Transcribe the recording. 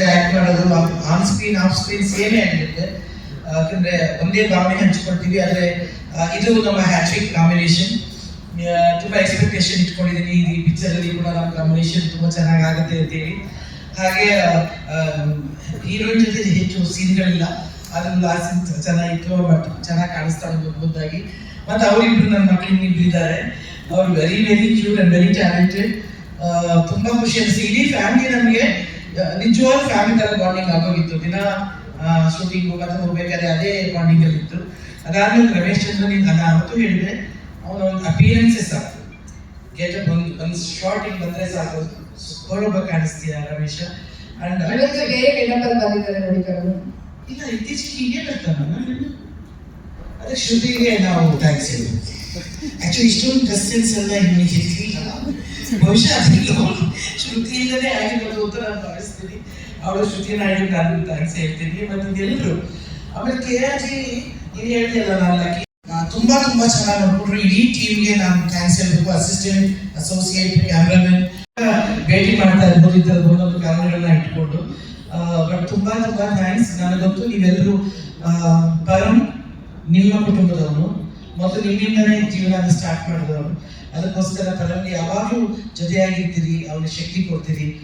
ಜೊತೆ ಆಕ್ಟ್ ಮಾಡೋದು on screen off screen ಸೇಮೇ ಆಗಿರುತ್ತೆ. ಯಾಕಂದ್ರೆ ಒಂದೇ ಭಾವನೆ ಹಂಚ್ಕೊಳ್ತೀವಿ, ಆದ್ರೆ ಇದು ನಮ್ಮ ಹ್ಯಾಟ್ರಿಕ್ ಕಾಂಬಿನೇಷನ್ ತುಂಬಾ ಎಕ್ಸ್ಪೆಕ್ಟೇಷನ್ ಇಟ್ಕೊಂಡಿದ್ದೀನಿ ಈ ಪಿಕ್ಚರ್ ಅಲ್ಲಿ ಕೂಡ ನಮ್ಮ ಕಾಂಬಿನೇಷನ್ ತುಂಬಾ ಚೆನ್ನಾಗಿ ಆಗುತ್ತೆ ಅಂತೇಳಿ. ಹಾಗೆ ಹೀರೋಯಿನ್ ಜೊತೆ ಹೆಚ್ಚು ಸೀನ್ಗಳಿಲ್ಲ. ಅದ್ರಲ್ಲಿ ಲಾಸ್ಟ್ ಚೆನ್ನಾಗಿತ್ತು ಬಟ್ ಚೆನ್ನಾಗಿ ಕಾಣಿಸ್ತಾಳೆ ಮುದ್ದಾಗಿ ಮತ್ತೆ ಅವರಿಬ್ರು ನನ್ನ ಮಕ್ಕಳಿಗೆ ಇದ್ದಾರೆ ಅವ್ರು very very cute and very talented ತುಂಬಾ ಖುಷಿ ಅನಿಸ್ತು ಇಡೀ ಫ್ಯಾಮಿಲಿ ನಮಗೆ ನಿಜವಾದ ಫ್ಯಾಮಿಲಿ ತರ ಬಾಂಡಿಂಗ್ ಆಗೋಗಿತ್ತು. ದಿನ ಶೂಟಿಂಗ್ ಹೋಗೋದು ಹೋಗ್ಬೇಕಾದ್ರೆ ಅದೇ ಬಾಂಡಿಂಗ್ ಅಲ್ಲಿ ಇತ್ತು. ಅದಾದ್ಮೇಲೆ ರಮೇಶ್ ಚಂದ್ರ ನಿನ್ ಅದ ಅಂತೂ ಹೇಳಿದೆ ಅವನ ಒಂದು ಅಪಿಯರೆನ್ಸೇ ಸಾಕು ಗೆಟಪ್ ಒಂದು ಒಂದು ಶಾರ್ಟಿಗೆ ಬಂದ್ರೆ ಸಾಕು. ಹೊರೊಬ್ಬ ಕಾಣಿಸ್ತೀಯ ರಮೇಶ? ಅಂಡ್ ಬೇರೆ ಬಂದಿದ್ದಾರೆ ಕಣರು ಇಲ್ಲ ಇತ್ತೀಚೆಗೆ ಹೀಗೆ ಬರ್ತಾನ ಅದೇ ಶ್ರುತಿಗೆ ನಾವು ಥ್ಯಾಂಕ್ಸ್ ಹೇಳಿ ಆಕ್ಚುಲಿ ಇಷ್ಟೊಂದು ಕ್ವಶನ್ಸ್ ಎಲ್ಲ ಇವನಿಗೆ ಇರ್ಲಿಲ್ಲ ಬಹುಶಃ ಶ್ರುತಿ ಇಲ್ಲದೆ ಆಗಿರೋದು ಅಂತ ನಾನು ಭಾವಿಸ್ತೀನಿ ಅವಳು ಶ್ರುತಿ ನಾಯ್ಡು ನಾನು ಥ್ಯಾಂಕ್ಸ್ ಹೇಳ್ತೀನಿ. ಮತ್ತೆ ಇದೆಲ್ಲರೂ ಆಮೇಲೆ ಕೆ ಆರ್ ಜಿ ನೀನು ಹೇಳಿದೆಲ್ಲ ನಾನು ತುಂಬಾ ತುಂಬಾ ಚೆನ್ನಾಗಿ ನೋಡ್ಕೊಂಡ್ರು. ಇಡೀ ಟೀಮ್ಗೆ ನಾನು ಥ್ಯಾಂಕ್ಸ್ ಹೇಳಬೇಕು. ಅಸಿಸ್ಟೆಂಟ್ ಅಸೋಸಿಯೇಟ್ ಕ್ಯಾಮ್ರಾಮನ್ ಭೇಟಿ ಮಾಡ್ತಾ ಇರ್ಬೋದು ಈ ಥರದ ಒಂದೊಂದು ಇಟ್ಕೊಂಡು. ಬಟ್ ತುಂಬಾ ತುಂಬಾ ಥ್ಯಾಂಕ್ಸ್ ನನಗೆ ಗೊತ್ತು ನೀವೆಲ್ಲರೂ ಪರಂ ನಿಮ್ಮ ಕುಟುಂಬದವನು. ಮತ್ತು ನಿಮ್ಮಿಂದನೇ ಜೀವನ ಸ್ಟಾರ್ಟ್ ಮಾಡಿದ್ರು ಅದಕ್ಕೋಸ್ಕರ ಪರಂಗೆ ಯಾವಾಗಲೂ ಜೊತೆಯಾಗಿರ್ತೀರಿ ಅವ್ರಿಗೆ ಶಕ್ತಿ ಕೊಡ್ತೀರಿ.